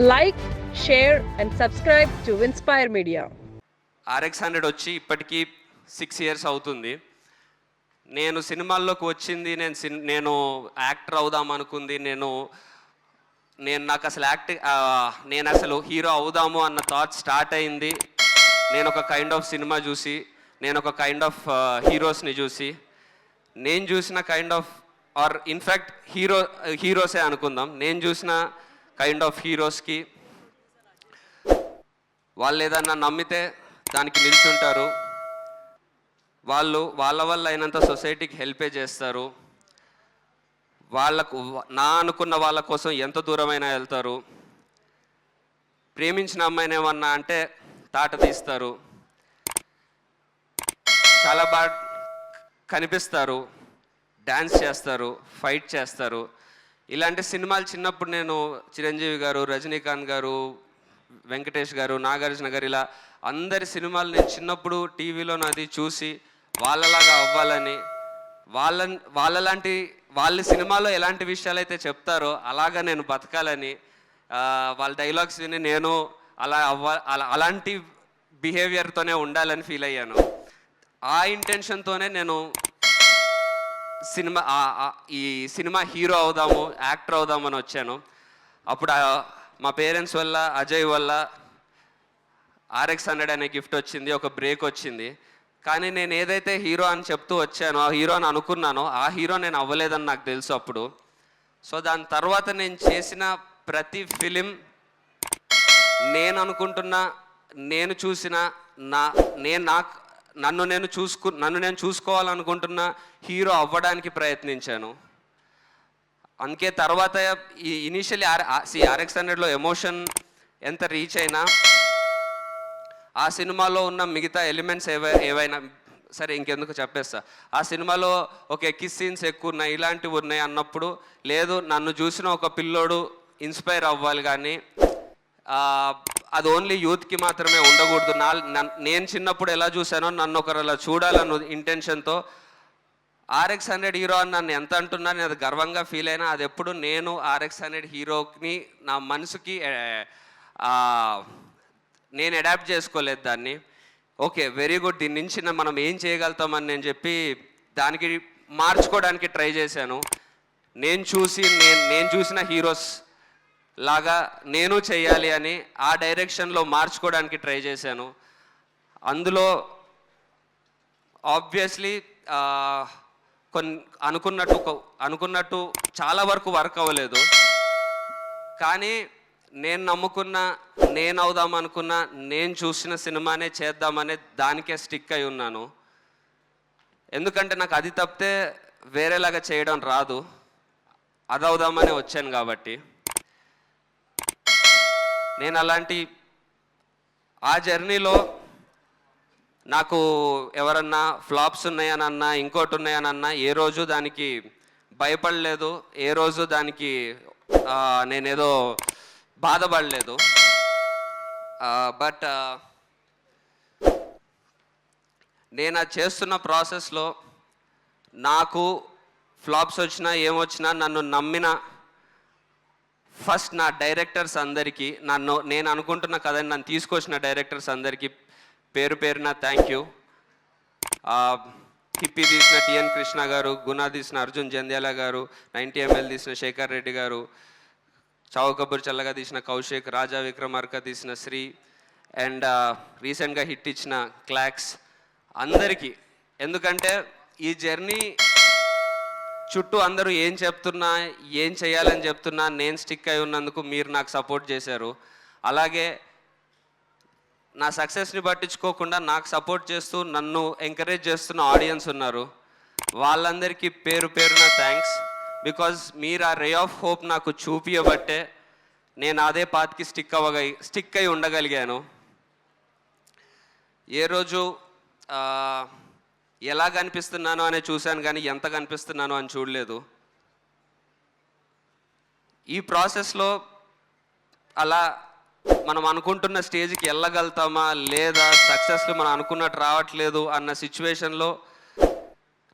Like share and subscribe to inspire media RX hundred వచ్చి ఇప్పటికీ six years అవుతుంది. నేను సినిమాల్లోకి వచ్చింది నేను సిన్ నేను యాక్టర్ అవుదాం అనుకుంది నేను నేను నాకు అసలు యాక్ట్ నేను అసలు హీరో అవుదాము అన్న థాట్ స్టార్ట్ అయింది. నేను ఒక కైండ్ ఆఫ్ సినిమా చూసి నేను ఒక కైండ్ ఆఫ్ హీరోస్ని చూసి నేను చూసిన kind of or in fact hero హీరోసే అనుకుందాం. నేను చూసిన కైండ్ ఆఫ్ హీరోస్కి వాళ్ళు ఏదన్నా నమ్మితే దానికి నిల్చుంటారు. వాళ్ళు వాళ్ళ వల్ల అయినంత సొసైటీకి హెల్పే చేస్తారు. వాళ్ళకు నా అనుకున్న వాళ్ళ కోసం ఎంత దూరమైనా వెళ్తారు. ప్రేమించిన అమ్మాయిని ఏమన్నా అంటే తాట తీస్తారు. చాలా బాగా కనిపిస్తారు. డ్యాన్స్ చేస్తారు ఫైట్ చేస్తారు. ఇలాంటి సినిమాలు చిన్నప్పుడు నేను చిరంజీవి గారు రజనీకాంత్ గారు వెంకటేష్ గారు నాగార్జున గారు ఇలా అందరి సినిమాలు నేను చిన్నప్పుడు టీవీలో నాది చూసి వాళ్ళలాగా అవ్వాలని వాళ్ళ వాళ్ళలాంటి వాళ్ళ సినిమాలో ఎలాంటి విషయాలు అయితే చెప్తారో అలాగా నేను బతకాలని వాళ్ళ డైలాగ్స్ విని నేను అలా అవ్వ అలా అలాంటి బిహేవియర్తోనే ఉండాలని ఫీల్ అయ్యాను. ఆ ఇంటెన్షన్తోనే నేను సినిమా ఈ సినిమా హీరో అవుదాము యాక్టర్ అవుదామని వచ్చాను. అప్పుడు మా పేరెంట్స్ వల్ల అజయ్ వల్ల ఆర్ఎక్స్ హండ్రెడ్ అనే గిఫ్ట్ వచ్చింది ఒక బ్రేక్ వచ్చింది. కానీ నేను ఏదైతే హీరో అని చెప్తూ వచ్చానో ఆ హీరో అని అనుకున్నానో ఆ హీరో నేను అవ్వలేదని నాకు తెలుసు అప్పుడు. సో దాని తర్వాత నేను చేసిన ప్రతి ఫిలిం నేను అనుకుంటున్న నేను చూసిన నా నేను నాకు నన్ను నేను చూసుకు నన్ను నేను చూసుకోవాలనుకుంటున్న హీరో అవ్వడానికి ప్రయత్నించాను. అందుకే తర్వాత ఈ ఇనీషియలీ ఆర్ సి ఆర్ఎక్స్ హండ్రెడ్లో ఎమోషన్ ఎంత రీచ్ అయినా ఆ సినిమాలో ఉన్న మిగతా ఎలిమెంట్స్ ఏవై ఏవైనా సరే ఇంకెందుకు చెప్పేస్తా. ఆ సినిమాలో ఒక కిస్ సీన్స్ ఎక్కువ ఉన్నాయి ఇలాంటివి ఉన్నాయి అన్నప్పుడు లేదు నన్ను చూసిన ఒక పిల్లోడు ఇన్స్పైర్ అవ్వాలి కానీ అది ఓన్లీ యూత్కి మాత్రమే ఉండకూడదు. నా నన్- నేను చిన్నప్పుడు ఎలా చూశానో నన్ను ఒకరు అలా చూడాలన్న ఇంటెన్షన్తో ఆర్ఎక్స్ హండ్రెడ్ హీరో అని నన్ను ఎంత అంటున్నా నేను అది గర్వంగా ఫీల్ అయినా అది ఎప్పుడు నేను ఆర్ఎక్స్ హండ్రెడ్ హీరోని నా మనసుకి నేను అడాప్ట్ చేసుకోలేదు దాన్ని. ఓకే వెరీ గుడ్ దీని నుంచి మనం ఏం చేయగలుగుతామని నేను చెప్పి దానికి మార్చుకోవడానికి ట్రై చేశాను. నేను చూసి నేను నేను చూసిన హీరోస్ లాగా నేను చేయాలి అని ఆ డైరెక్షన్లో మార్చుకోవడానికి ట్రై చేశాను. అందులో ఆబ్వియస్లీ కొన్ని అనుకున్నట్టు అనుకున్నట్టు చాలా వరకు వర్క్ అవ్వలేదు. కానీ నేను నమ్ముకున్న నేను అవుదాం అనుకున్న నేను చూసిన సినిమానే చేద్దామనే దానికే స్టిక్ అయి ఉన్నాను. ఎందుకంటే నాకు అది తప్పితే వేరేలాగా చేయడం రాదు. అది అవుదామని వచ్చాను కాబట్టి. నేను అలాంటి ఆ జర్నీలో నాకు ఎవరన్నా ఫ్లాప్స్ ఉన్నాయని అన్నా ఇంకోటి ఉన్నాయని అన్నా ఏ రోజు దానికి భయపడలేదు ఏ రోజు దానికి నేనేదో బాధపడలేదు. బట్ నేను అది చేస్తున్న ప్రాసెస్లో నాకు ఫ్లాప్స్ వచ్చినా ఏమొచ్చినా నన్ను నమ్మిన ఫస్ట్ నా డైరెక్టర్స్ అందరికీ నన్ను నేను అనుకుంటున్న కథని నన్ను తీసుకొచ్చిన డైరెక్టర్స్ అందరికీ పేరు పేరున థ్యాంక్ యూ హిప్పీ తీసిన టిఎన్ కృష్ణ గారు గుణ తీసిన అర్జున్ జంధ్యాల గారు నైంటీ ఎంఎల్ తీసిన శేఖర్ రెడ్డి గారు చౌకబుర్ చల్లగా తీసిన కౌశిక్ రాజా విక్రమార్క తీసిన శ్రీ అండ్ రీసెంట్గా హిట్ ఇచ్చిన క్లాక్స్ అందరికీ. ఎందుకంటే ఈ జర్నీ చుట్టూ అందరూ ఏం చెప్తున్నా ఏం చేయాలని చెప్తున్నా నేను స్టిక్ అయి ఉన్నందుకు మీరు నాకు సపోర్ట్ చేశారు. అలాగే నా సక్సెస్ని పట్టించుకోకుండా నాకు సపోర్ట్ చేస్తూ నన్ను ఎంకరేజ్ చేస్తున్న ఆడియన్స్ ఉన్నారు. వాళ్ళందరికీ పేరు పేరున థ్యాంక్స్. బికాజ్ మీరు ఆ రే ఆఫ్ హోప్ నాకు చూపియబట్టే నేను అదే పాత్కి స్టిక్ అవ్వగ స్టిక్ అయి ఉండగలిగాను. ఏ రోజు ఎలా కనిపిస్తున్నానో అనే చూశాను కానీ ఎంత కనిపిస్తున్నానో అని చూడలేదు. ఈ ప్రాసెస్లో అలా మనం అనుకుంటున్న స్టేజ్కి వెళ్ళగలుగుతామా? లేదా సక్సెస్లు మనం అనుకున్నట్టు రావట్లేదు అన్న సిచ్యువేషన్లో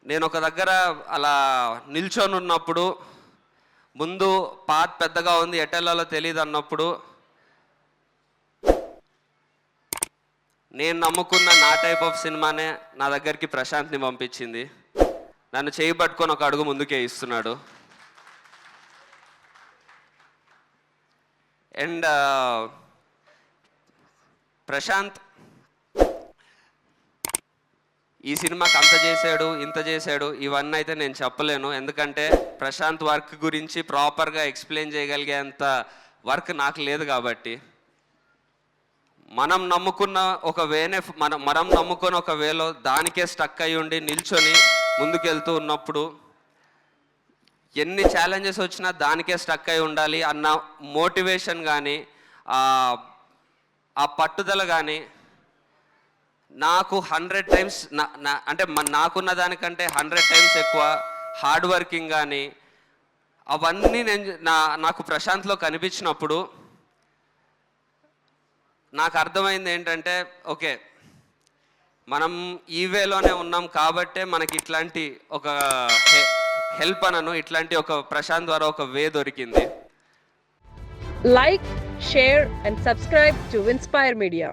నేను ఒక దగ్గర అలా నిల్చొని ఉన్నప్పుడు ముందు పాత్ పెద్దగా ఉంది ఎటెల్లాలో తెలియదు అన్నప్పుడు నేను నమ్ముకున్న నా టైప్ ఆఫ్ సినిమానే నా దగ్గరికి ప్రశాంత్ని పంపించింది. నన్ను చేయి పట్టుకొని ఒక అడుగు ముందుకే ఇస్తున్నాడు. అండ్ ప్రశాంత్ ఈ సినిమాకి అంత చేశాడు ఇంత చేశాడు ఇవన్నీ అయితే నేను చెప్పలేను. ఎందుకంటే ప్రశాంత్ వర్క్ గురించి ప్రాపర్గా ఎక్స్ప్లెయిన్ చేయగలిగేంత వర్క్ నాకు లేదు కాబట్టి. మనం నమ్ముకున్న ఒక వేనే మనం మనం నమ్ముకున్న ఒక వేలో దానికే స్టక్ అయి ఉండి నిల్చొని ముందుకెళ్తూ ఉన్నప్పుడు ఎన్ని ఛాలెంజెస్ వచ్చినా దానికే స్టక్ అయి ఉండాలి అన్న మోటివేషన్ కానీ ఆ పట్టుదల కానీ నాకు హండ్రెడ్ టైమ్స్ నా అంటే మన- నాకున్న దానికంటే హండ్రెడ్ టైమ్స్ ఎక్కువ హార్డ్ వర్కింగ్ కానీ అవన్నీ నేను నా నాకు ప్రశాంత్లో కనిపించినప్పుడు నాకు అర్థమైంది ఏంటంటే ఓకే మనం ఈ వేలోనే ఉన్నాం కాబట్టే మనకి ఇట్లాంటి ఒక హెల్ప్ అనను ఇట్లాంటి ఒక ప్రశాంత్ ద్వారా ఒక వే దొరికింది. Like share and subscribe to inspire media